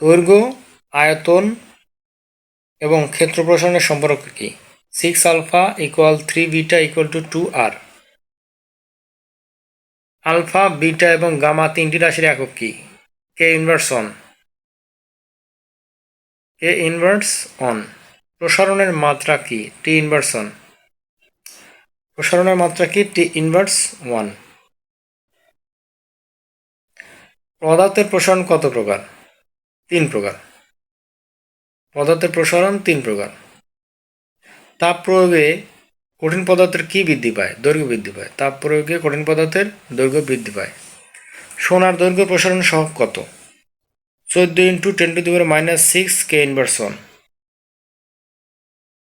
দৈর্ঘ্য, আয়তন এবং ক্ষেত্র প্রসারণের সম্পর্ক কি? Six alpha equal three beta equal two two আর আলফা বিটা এবং গামা তিনটি রাশির একক কি? K inverse on K inverse on প্রসারণের মাত্রা কি? টি ইনভার্স অন প্রসারণের মাত্রা কি? টি ইনভার্স ওয়ান পদার্থের প্রসারণ কত প্রকার? প্রকার। পদার্থের প্রসারণ তিন প্রকার। তাপ প্রয়োগে কঠিন পদার্থের কি বৃদ্ধি পায়? দৈর্ঘ্য বৃদ্ধি পায়। তাপ প্রয়োগে কঠিন পদার্থের দৈর্ঘ্য বৃদ্ধি পায়। সোনার দৈর্ঘ্য প্রসারণ সহ কত? চোদ্দ into ten to the power minus six K inverse one.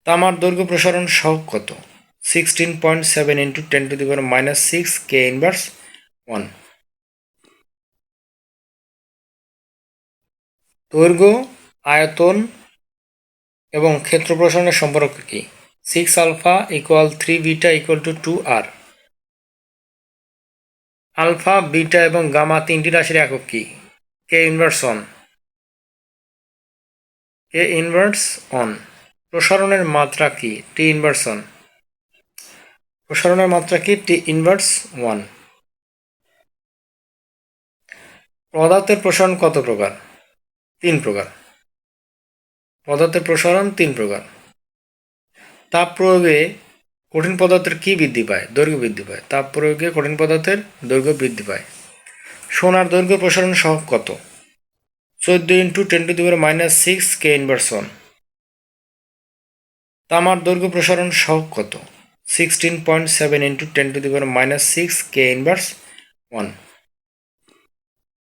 তামার দৈর্ঘ্য প্রসারণ সহ কত? Sixteen point seven into ten to the power minus six K inverse one. দৈর্ঘ্য, আয়তন এবং ক্ষেত্র প্রসারণের সম্পর্ক কী? Six alpha equal three beta equal two two আর আলফা বিটা এবং গামা তিনটি রাশির একক কি? K inverse on K inverse on প্রসারণের মাত্রা কি? টি ইনভার্স অন প্রসারণের মাত্রা কি? টি ইনভার্স ওয়ান পদার্থের প্রসারণ কত প্রকার? তিন প্রকার। পদার্থের প্রসারণ তিন প্রকার। তাপ প্রয়োগে কঠিন পদার্থের কি বৃদ্ধি পায়? দৈর্ঘ্য বৃদ্ধি পায়। তাপ প্রয়োগে কঠিন পদার্থের দৈর্ঘ্য বৃদ্ধি পায়। সোনার দৈর্ঘ্য প্রসারণ সহ কত? চোদ্দ into ten to the power minus six K inverse one. তামার দৈর্ঘ্য প্রসারণ সহ কত? Sixteen point seven into ten to the power minus six K inverse one.